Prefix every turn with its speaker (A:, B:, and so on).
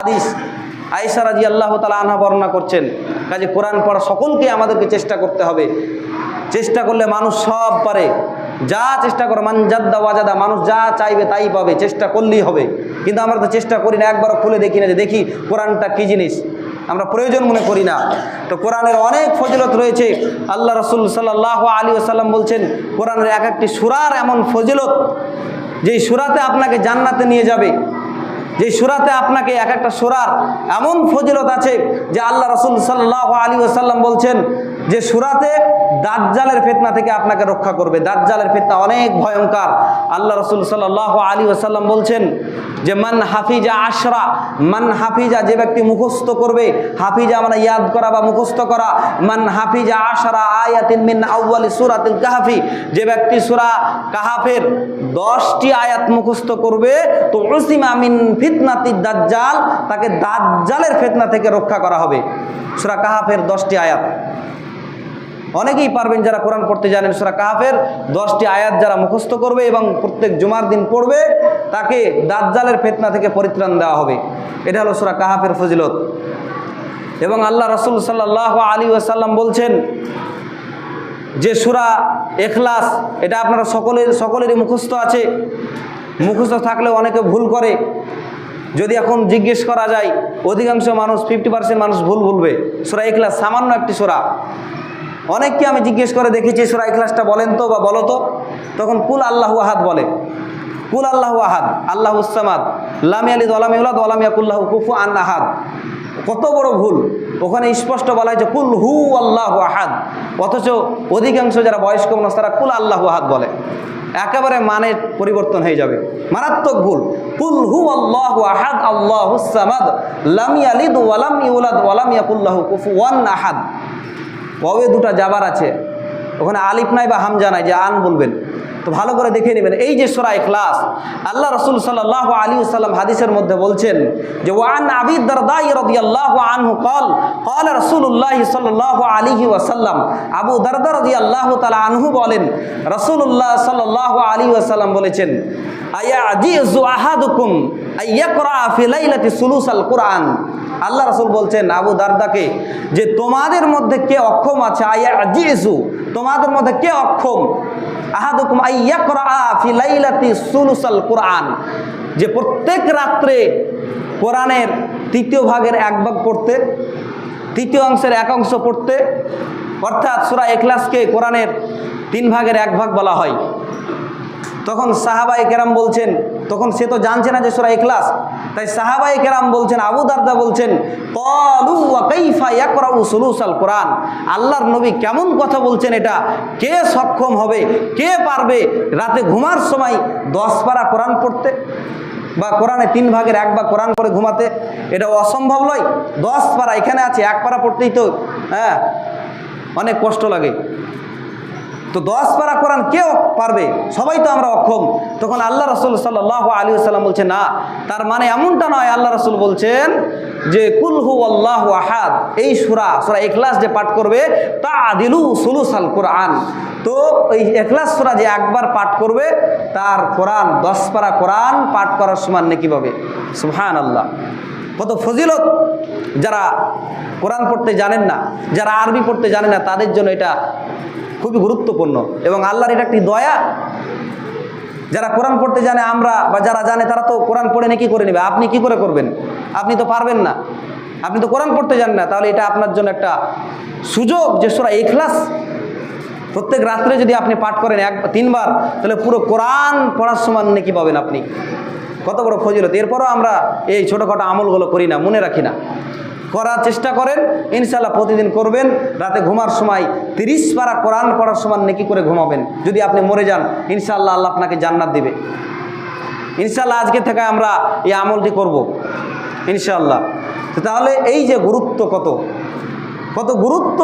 A: হাদিস আয়েশা রাজি আল্লাহ তালা আনহা বর্ণনা করছেন, কাজে কোরআন পড়া সকলকে আমাদেরকে চেষ্টা করতে হবে। চেষ্টা করলে মানুষ সব পারে। যা চেষ্টা করে মানজাদ্দা ওয়াজাদা, মানুষ যা চাইবে তাই পাবে, চেষ্টা করলেই হবে। কিন্তু আমরা তো চেষ্টা করি না, একবারও খুলে দেখি না যে দেখি কোরআনটা কী জিনিস। আমরা প্রয়োজন মনে করি না। তো কোরআনের অনেক ফজিলত রয়েছে। আল্লাহ রসুল সাল্লাহ আলী আসাল্লাম বলছেন, কোরআনের এক একটি সুরার এমন ফজিলত, যেই সুরাতে আপনাকে জান্নাতে নিয়ে যাবে। যে সুরাতে আপনাকে এক একটা সুরার এমন ফজিলত আছে যে আল্লাহ রসুল সাল্লাহ আলী ওসাল্লাম বলছেন যে সুরাতে দাজ্জালের ফেতনা থেকে আপনাকে রক্ষা করবে। দাজ্জালের ফেতনা অনেক ভয়ঙ্কর। আল্লাহ রসুল সাল্লাহ আলী আসাল্লাম বলছেন যে, মান হাফিজা আশরা, মান হাফিজা যে ব্যক্তি মুখস্থ করবে, হাফিজা মানে ইয়াদ করা বা মুখস্থ করা, মান হাফিজা আশরা আয়াতিন মিন আউ্বালি সুরাতিল কাহাফি, যে ব্যক্তি সুরা কাহাফের দশটি আয়াত মুখস্থ করবে, তো উসিমা মিন ফিতনাতি দাজ্জাল, তাকে দাজ্জালের ফেতনা থেকে রক্ষা করা হবে। সুরা কাহাফের দশটি আয়াত। অনেকেই পারবেন যারা কোরআন পড়তে জানেন সুরা কাহাফের দশটি আয়াত যারা মুখস্থ করবে এবং প্রত্যেক জুমার দিন পড়বে, তাকে দাজ্জালের ফেতনা থেকে পরিত্রাণ দেওয়া হবে। এটা হলো সুরা কাহাফের ফজিলত। এবং আল্লাহ রসুল সাল্লাহ আলী ওয়াসাল্লাম বলছেন যে সুরা এখলাস, এটা আপনারা সকলের, সকলেরই মুখস্থ আছে। মুখস্থ থাকলেও অনেকে ভুল করে। যদি এখন জিজ্ঞেস করা যায়, অধিকাংশ মানুষ ফিফটি পার্সেন্ট মানুষ ভুল ভুলবে সুরা এখলাস সামান্য একটি সুরা। অনেককে আমি জিজ্ঞেস করে দেখেছি, সুরা এখলাসটা বলেন তো বা বলো তো? তখন কুল আল্লাহ আহাদ বলে। কুল আল্লাহু আহাদ, আল্লাহ উসামাদ লামি আলী দলামি উল্লাদ দলামিয়া কুল্লাহ কুফু আন আহাদ। কত বড় ভুল। ওখানে স্পষ্ট বলা হয়েছে, কুল হু আল্লাহ আহাদ। অথচ অধিকাংশ যারা বয়স্ক মানুষ, তারা কুল আল্লাহ আহাদ বলে। একেবারে মানের পরিবর্তন হয়ে যাবে। মারাত্মক ভুল। কুল হু আল্লাহ আহাদ, আল্লাহ সামাদ। লাম ইয়ালিদ ওয়ালাম ইউলাদ ওয়ালাম কুফু ওয়ান আহাদ। কবে দুটা যাবার আছে। ওখানে আলিফ নাই বা হামজা নাই, যে আন বলবেন। তো ভালো করে দেখে নেবেন। এই যে সোরা ইখলাস, আল্লাহ রসুল সাল্লাহ আলী সাল্লাম হাদিসের মধ্যে বলছেন যে ওয়ান আবিদ দারদাই রাদিয়াল্লাহু আনহু কল কল রসুল্লাহ সাল্লাহ আলিহি ওয়াসাল্লাম। আবু দারদা রাদিয়াল্লাহু তালা আনহু বলেন রসুল্লাহ সাল্লাহ আলী ওয়াসাল্লাম বলেছেন আয়া আজিজু আহাদুকুম আইয়াকরা ফি লাইলাতি সুলুসাল কোরআন? আল্লাহ রসুল বলছেন, আবু দারদাকে, যে তোমাদের মধ্যে কে অক্ষম আছে আজিজু তোমাদের মধ্যে কে অক্ষম? আহাদুকুম লাইলাতি সুলুসাল কোরআন। যে প্রত্যেক রাত্রে কোরআনের তৃতীয় ভাগের এক ভাগ পড়তে, তৃতীয় অংশের এক অংশ পড়তে, অর্থাৎ সুরা এখলাসকে কোরআনের তিন ভাগের এক ভাগ বলা হয়। তখন সাহাবাই কেরাম বলছেন, তখন সে তো জানছে না যে সুরা এখলাস তাই সাহাবাই কেরাম বলছেন, আবু দারদা বলছেন কোরআন আল্লাহর নবী কেমন কথা বলছেন এটা, কে সক্ষম হবে, কে পারবে রাতে ঘুমার সময় দশ পারা কোরআন পড়তে বা কোরআনে তিন ভাগের এক বা কোরআন করে ঘুমাতে? এটা অসম্ভব নয়, দশ পারা এখানে আছে, এক পারা পড়তেই তো হ্যাঁ অনেক কষ্ট লাগে। তো দশ পারা কোরআন কেউ পারবে? সবাই তো আমরা অক্ষম। তখন আল্লাহ রসুল সাল্লাহ আলী সাল্লাম বলছে না, তার মানে এমনটা নয়। আল্লাহ রসুল বলছেন যে কুলহু আল্লাহ আহাদ। এই সুরা সুরা এখলাস যে পাঠ করবে তা আদিলু সুলুসাল কোরআন। তো এই এখলাস সুরা যে একবার পাঠ করবে, তার কোরআন, দশ পারা কোরআন পাঠ করার সমান নাকি পাবে? সুহান আল্লাহ কত ফজিলত! যারা কোরআন পড়তে জানেন না, যারা আরবি পড়তে জানেন না, তাদের জন্য এটা খুবই গুরুত্বপূর্ণ এবং আল্লাহর এটা একটি দয়া। যারা কোরআন পড়তে জানে আমরা বা যারা জানে তারা তো কোরআন পড়ে নাকি করে নেবে? আপনি কি করে করবেন? আপনি তো পারবেন না। আপনি তো কোরআন পড়তে জানেন না, তাহলে এটা আপনার জন্য একটা সুযোগ যে সোরা এখলাস প্রত্যেক রাত্রে যদি আপনি পাঠ করেন এক, তিনবার, তাহলে পুরো কোরআন পড়ার সমান নাকি পাবেন আপনি? কত বড় ফজিলত। এরপরও আমরা এই ছোটোখাটো আমলগুলো করি না, মনে রাখি না। করার চেষ্টা করেন ইনশাল্লাহ প্রতিদিন করবেন। রাতে ঘুমার সময় তিরিশ পারা কোরআন পড়ার সময় নেকি করে ঘুমাবেন। যদি আপনি মরে যান ইনশাল্লাহ আল্লাহ আপনাকে জান্নাত দিবে। ইনশাল্লাহ আজকে থেকে আমরা এই আমলটি করব ইনশাল্লাহ তাহলে এই যে গুরুত্ব কত? কত গুরুত্ব